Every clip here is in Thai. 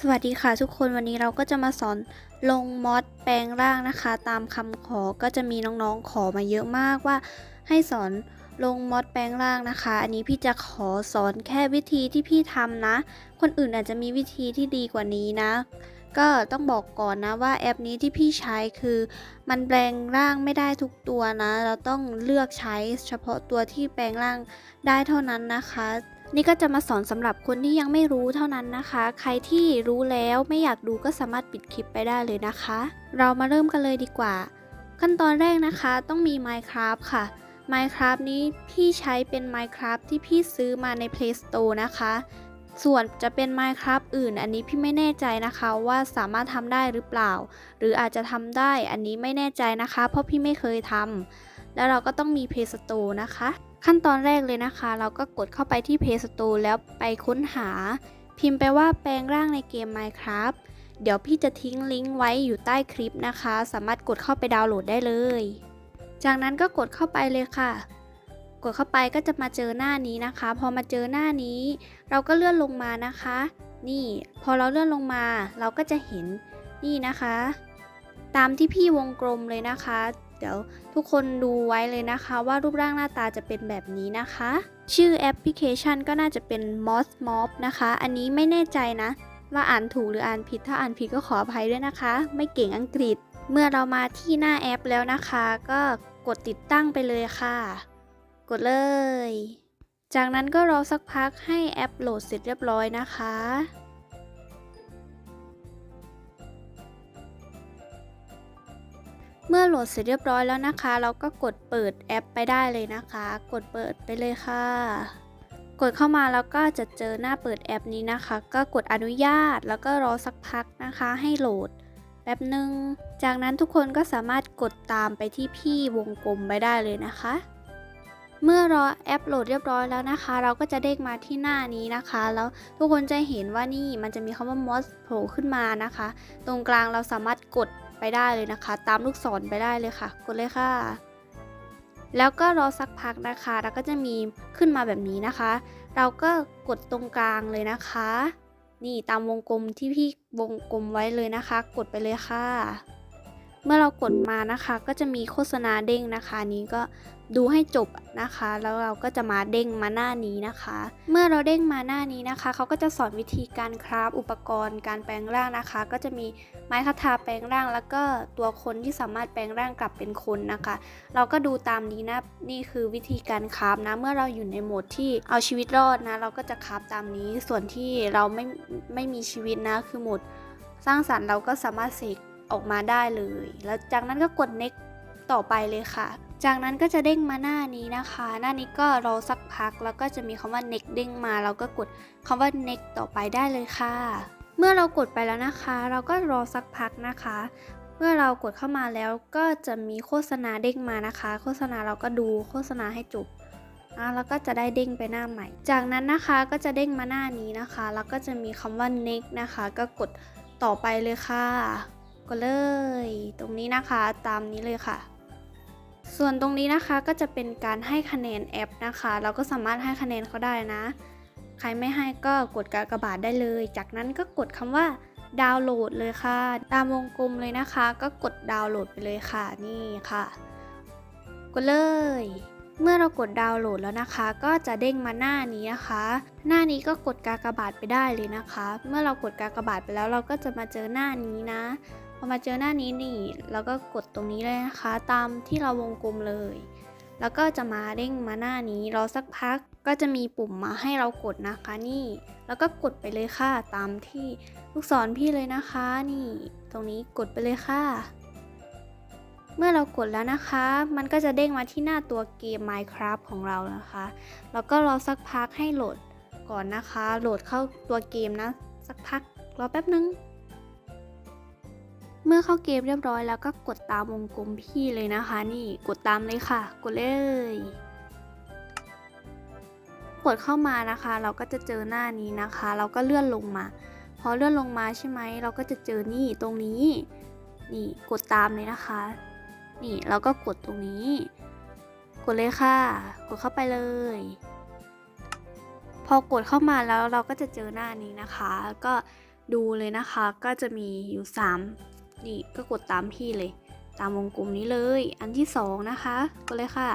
สวัสดีค่ะทุกคนวันนี้เราก็จะมาสอนลงมอดแปลงร่างนะคะ ตามคำขอก็จะมีน้องๆขอมาเยอะมากว่า ให้สอนลงมอดแปลงร่างนะคะ อันนี้พี่จะขอสอนแค่วิธีที่พี่ทำนะ คนอื่นอาจจะมีวิธีที่ดีกว่านี้นะ ก็ต้องบอกก่อนนะว่าแอปนี้ที่พี่ใช้คือ มันแปลงร่างไม่ได้ทุกตัวนะ เราต้องเลือกใช้เฉพาะตัวที่แปลงร่างได้เท่านั้นนะคะ นี่ก็จะมาสอนสำหรับคนที่ยังไม่รู้เท่านั้นนะคะ ใครที่รู้แล้วไม่อยากดูก็สามารถปิดคลิปไปได้เลยนะคะ เรามาเริ่มกันเลยดีกว่า ขั้นตอนแรกนะคะต้องมี Minecraft ค่ะ Minecraft นี้พี่ใช้เป็น Minecraft ที่พี่ซื้อมาใน Play Store นะคะ ส่วนจะเป็น Minecraft อื่น อันนี้พี่ไม่แน่ใจนะคะว่าสามารถทำได้หรือเปล่า หรืออาจจะทำได้อันนี้ไม่แน่ใจนะคะ เพราะพี่ไม่เคยทำแล้วเราก็ต้องมี Play Store นะคะ ขั้นตอนแรกเลยนะคะ เราก็กดเข้าไปที่ Play Store แล้วไปค้นหา พิมพ์ไปว่าแปลงร่างในเกม Minecraft เดี๋ยวพี่จะทิ้งลิงก์ไว้อยู่ใต้คลิปนะคะ สามารถกดเข้าไปดาวน์โหลดได้เลย จากนั้นก็กดเข้าไปเลยค่ะ กดเข้าไปก็จะมาเจอหน้านี้นะคะ พอมาเจอหน้านี้ เราก็เลื่อนลงมานะคะ นี่ พอเราเลื่อนลงมา เราก็จะเห็นนี่นะคะ ตามที่พี่วงกลมเลยนะคะ เดี๋ยวทุกคนดูไว้เลยนะคะว่ารูปร่างหน้าตาจะเป็นแบบนี้นะคะ ชื่อแอปพลิเคชันก็น่าจะเป็น Moss Mob นะคะ อันนี้ไม่แน่ใจนะ ว่าอ่านถูกหรืออ่านผิด ถ้าอ่านผิดก็ขออภัยด้วยนะคะ ไม่เก่งอังกฤษ เมื่อเรามาที่หน้าแอปแล้วนะคะ ก็กดติดตั้งไปเลยค่ะ กดเลย จากนั้นก็รอสักพักให้แอปโหลดเสร็จเรียบร้อยนะคะ เมื่อโหลดเสร็จเรียบร้อยแล้วนะคะ เราก็กดเปิดแอปไปได้เลยนะคะ กดเปิดไปเลยค่ะ กดเข้ามาแล้วก็จะเจอหน้าเปิดแอปนี้นะคะ ก็กดอนุญาตแล้วก็รอสักพักนะคะ ให้โหลดแป๊บหนึ่งจากนั้นทุกคนก็สามารถกดตามไปที่พี่วงกลมไปได้เลยนะคะ เมื่อรอแอปโหลดเรียบร้อยแล้วนะคะ เราก็จะเด้งมาที่หน้านี้นะคะ แล้วทุกคนจะเห็นว่านี่มันจะมีคำว่า m o s โผล่ขึ้นมานะคะ ตรงกลางเราสามารถกด ไปได้เลยนะคะ ตามลูกศรไปได้เลยค่ะ กดเลยค่ะ แล้วก็รอสักพักนะคะ แล้วก็จะมีขึ้นมาแบบนี้นะคะ เราก็กดตรงกลางเลยนะคะ นี่ตามวงกลมที่พี่วงกลมไว้เลยนะคะ กดไปเลยค่ะ เมื่อเรากดมานะคะก็จะมีโฆษณาเด้งนะคะนนี้ก็ดูให้จบนะคะ แล้วเราก็จะมาเด้งมาหน้านี้นะคะ เมื่อเราเด้งมาหน้านี้นะคะเขาก็จะสอนวิธีการคราฟอุปกรณ์การแปลงร่างนะคะ ก็จะมีไม้คาถาแปลงร่าง แล้วก็ตัวคนที่สามารถแปลงร่างกลับเป็นคนนะคะ เราก็ดูตามนี้นะนี่คือวิธีการคราฟนะเมื่อเราอยู่ในโหมดที่เอาชีวิตรอดนะ เราก็จะคราฟตามนี้ส่วนที่เราไม่ไม่มีชีวิตนะคือโหมดสร้างสรรค์เราก็สามารถเสก ออกมาได้เลย แล้วจากนั้นก็กด next ต่อไปเลยค่ะ จากนั้นก็จะเด้งมาหน้านี้นะคะ หน้านี้ก็รอสักพัก แล้วก็จะมีคำว่า next เด้งมาเราก็กดคำว่า next ต่อไปได้เลยค่ะ เมื่อเรากดไปแล้วนะคะ เราก็รอสักพักนะคะ เมื่อเรากดเข้ามาแล้วก็จะมีโฆษณาเด้งมานะคะ โฆษณาเราก็ดูโฆษณาให้จบอะแล้วก็จะได้เด้งไปหน้าใหม่ จากนั้นนะคะก็จะเด้งมาหน้านี้นะคะ แล้วก็จะมีคำว่า next นะคะ ก็กดต่อไปเลยค่ะ ก็เลย ตรงนี้นะคะตามนี้เลยค่ะ ส่วนตรงนี้นะคะก็จะเป็นการให้คะแนนแอปนะคะ เราก็สามารถให้คะแนนเขาได้นะ ใครไม่ให้ก็กดกากบาทได้เลย จากนั้นก็กดคำว่าดาวน์โหลดเลยค่ะ ตามวงกลมเลยนะคะ ก็กดดาวน์โหลดไปเลยค่ะนี่ค่ะ กดเลย เมื่อเรากดดาวน์โหลดแล้วนะคะ ก็จะเด้งมาหน้านี้นะคะ หน้านี้ก็กดกากบาทไปได้เลยนะคะ เมื่อเรากดกากบาทไปแล้วเราก็จะมาเจอหน้านี้นะ อมาเจอหน้านี้นี่เราก็กดตรงนี้เลยนะคะ ตามที่เราวงกลมเลย แล้วก็จะมาเด้งมาหน้านี้รอสักพักก็จะมีปุ่มมาให้เรากดนะคะนี่ แล้วก็กดไปเลยค่ะตามที่ลูกศรพี่เลยนะคะนี่ ตรงนี้กดไปเลยค่ะ เมื่อเรากดแล้วนะคะ มันก็จะเด้งมาที่หน้าตัวเกม Minecraft ของเรานะคะ แล้วก็รอสักพักให้โหลดก่อนนะคะ โหลดเข้าตัวเกมนะ สักพักรอแป๊บนึง เมื่อเข้าเกมเรียบร้อยแล้วก็กดตามวงกลมพี่เลยนะคะ นี่กดตามเลยค่ะ กดเลย กดเข้ามานะคะ เราก็จะเจอหน้านี้นะคะ เราก็เลื่อนลงมา พอเลื่อนลงมาใช่ไหมเราก็จะเจอนี่ตรงนี้ นี่กดตามเลยนะคะ นี่เราก็กดตรงนี้ กดเลยค่ะ กดเข้าไปเลย พอกดเข้ามาแล้วเราก็จะเจอหน้านี้นะคะ ก็ดูเลยนะคะก็จะมีอยู่ 3 นี่ก็กดตามพี่เลย ตามวงกลมนี้เลย อันที่ 2 นะคะ ก็เลยค่ะ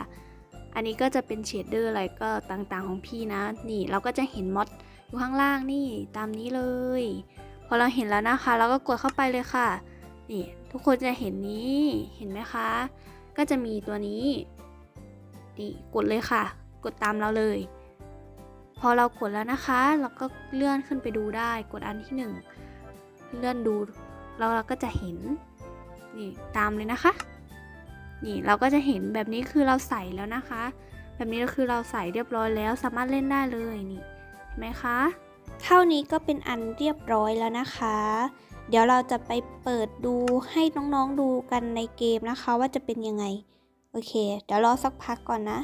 อันนี้ก็จะเป็นเชดเดอร์อะไรก็ต่างๆของพี่นะ นี่เราก็จะเห็นมอดอยู่ข้างล่างนี่ตามนี้เลย พอเราเห็นแล้วนะคะ เราก็กดเข้าไปเลยค่ะ นี่ทุกคนจะเห็นนี้เห็นไหมคะ ก็จะมีตัวนี้ นี่กดเลยค่ะ กดตามเราเลย พอเรากดแล้วนะคะ เราก็เลื่อนขึ้นไปดูได้ กดอันที่หนึ่งเลื่อนดู แล้วเราก็จะเห็นนี่ตามเลยนะคะ นี่เราก็จะเห็นแบบนี้คือเราใส่แล้วนะคะ แบบนี้ก็คือเราใส่เรียบร้อยแล้วสามารถเล่นได้เลยนี่เห็นไหมคะเท่านี้ก็เป็นอันเรียบร้อยแล้วนะคะ เดี๋ยวเราจะไปเปิดดูให้น้องๆดูกันในเกมนะคะว่าจะเป็นยังไง โอเค เดี๋ยวรอสักพักก่อนนะ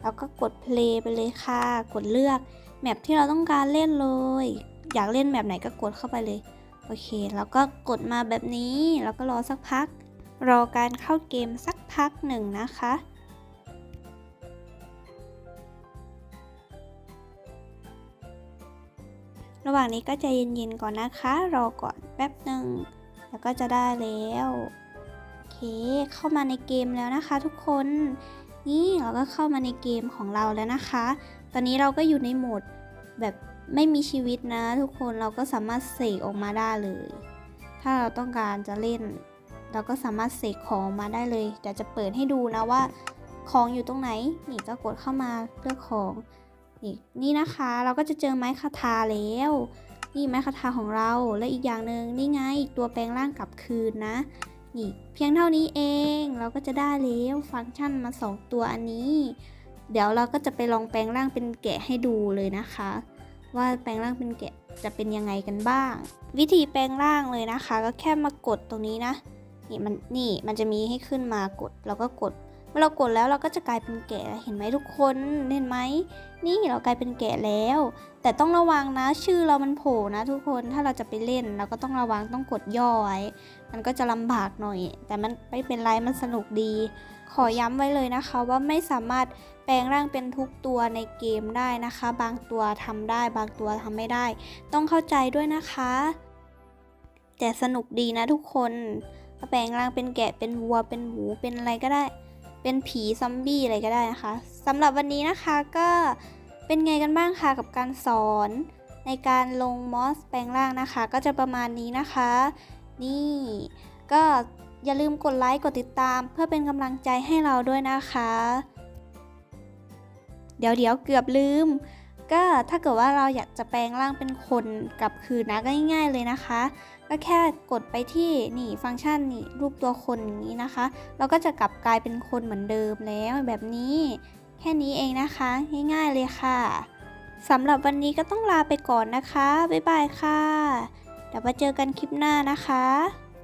เราก็กด play ไปเลยค่ะ กดเลือกแมปที่เราต้องการเล่นเลย อยากเล่นแบบไหนก็กดเข้าไปเลย โอเค แล้วก็กดมาแบบนี้ แล้วก็รอสักพัก รอการเข้าเกมสักพักหนึ่งนะคะ ระหว่างนี้ก็ใจเย็นๆก่อนนะคะ รอก่อนแป๊บหนึ่ง แล้วก็จะได้แล้ว โอเค เข้ามาในเกมแล้วนะคะทุกคน นี่เราก็เข้ามาในเกมของเราแล้วนะคะ ตอนนี้เราก็อยู่ในโหมดแบบ ไม่มีชีวิตนะ ทุกคนเราก็สามารถเสกออกมาได้เลย ถ้าเราต้องการจะเล่น เราก็สามารถเสกของมาได้เลยเดี๋ยวจะเปิดให้ดูนะว่า ของอยู่ตรงไหน นี่ก็กดเข้ามาเลือกของ นี่นี่นะคะ เราก็จะเจอไม้คาทาแล้ว นี่ไม้คาทาของเรา และอีกอย่างหนึ่งนี่ไงตัวแปลงร่างกลับคืนนะ นี่เพียงเท่านี้เอง เราก็จะได้แล้วฟังก์ชันมา 2 ตัวอันนี้ เดี๋ยวเราก็จะไปลองแปลงร่างเป็นแกะให้ดูเลยนะคะ ว่าแปลงร่างเป็นแกะจะเป็นยังไงกันบ้าง วิธีแปลงร่างเลยนะคะ ก็แค่มากดตรงนี้นะนี่มันนี่มันจะมีให้ขึ้นมากดเราก็กด เมื่อเรากดแล้วเราก็จะกลายเป็นแกะเห็นไหมทุกคนเห็นไหมนี่เรากลายเป็นแกะแล้ว แต่ต้องระวังนะชื่อเรามันโผล่นะ ทุกคนถ้าเราจะไปเล่นเราก็ต้องระวังต้องกดย่อไว้มันก็จะลำบากหน่อย แต่มันไม่เป็นไรมันสนุกดี ขอย้ำไว้เลยนะคะว่าไม่สามารถแปลงร่างเป็นทุกตัวในเกมได้นะคะ บางตัวทำได้ บางตัวทำไม่ได้ ต้องเข้าใจด้วยนะคะ แต่สนุกดีนะทุกคนแปลงร่างเป็นแกะเป็นวัวเป็นหมูเป็นอะไรก็ได้ เป็นผีซอมบี้อะไรก็ได้นะคะสำหรับวันนี้นะคะก็เป็นไงกันบ้างคะกับการสอนในการลงมอสแปลงร่างนะคะ ก็จะประมาณนี้นะคะ นี่ก็อย่าลืมกดไลค์กดติดตาม เพื่อเป็นกำลังใจให้เราด้วยนะคะ เดี๋ยวเดี๋ยวเกือบลืม ก็ถ้าเกิดว่าเราอยากจะแปลงร่างเป็นคนกลับคืนนะก็ง่าย ๆเลยนะคะ ก็แค่กดไปที่นี่ฟังก์ชันนี่รูปตัวคนอย่างนี้นะคะ เราก็จะกลับกลายเป็นคนเหมือนเดิมแล้วแบบนี้ แค่นี้เองนะคะ ง่ายๆเลยค่ะสำหรับวันนี้ก็ต้องลาไปก่อนนะคะ บ๊ายบายค่ะเดี๋ยวมาเจอกันคลิปหน้านะคะ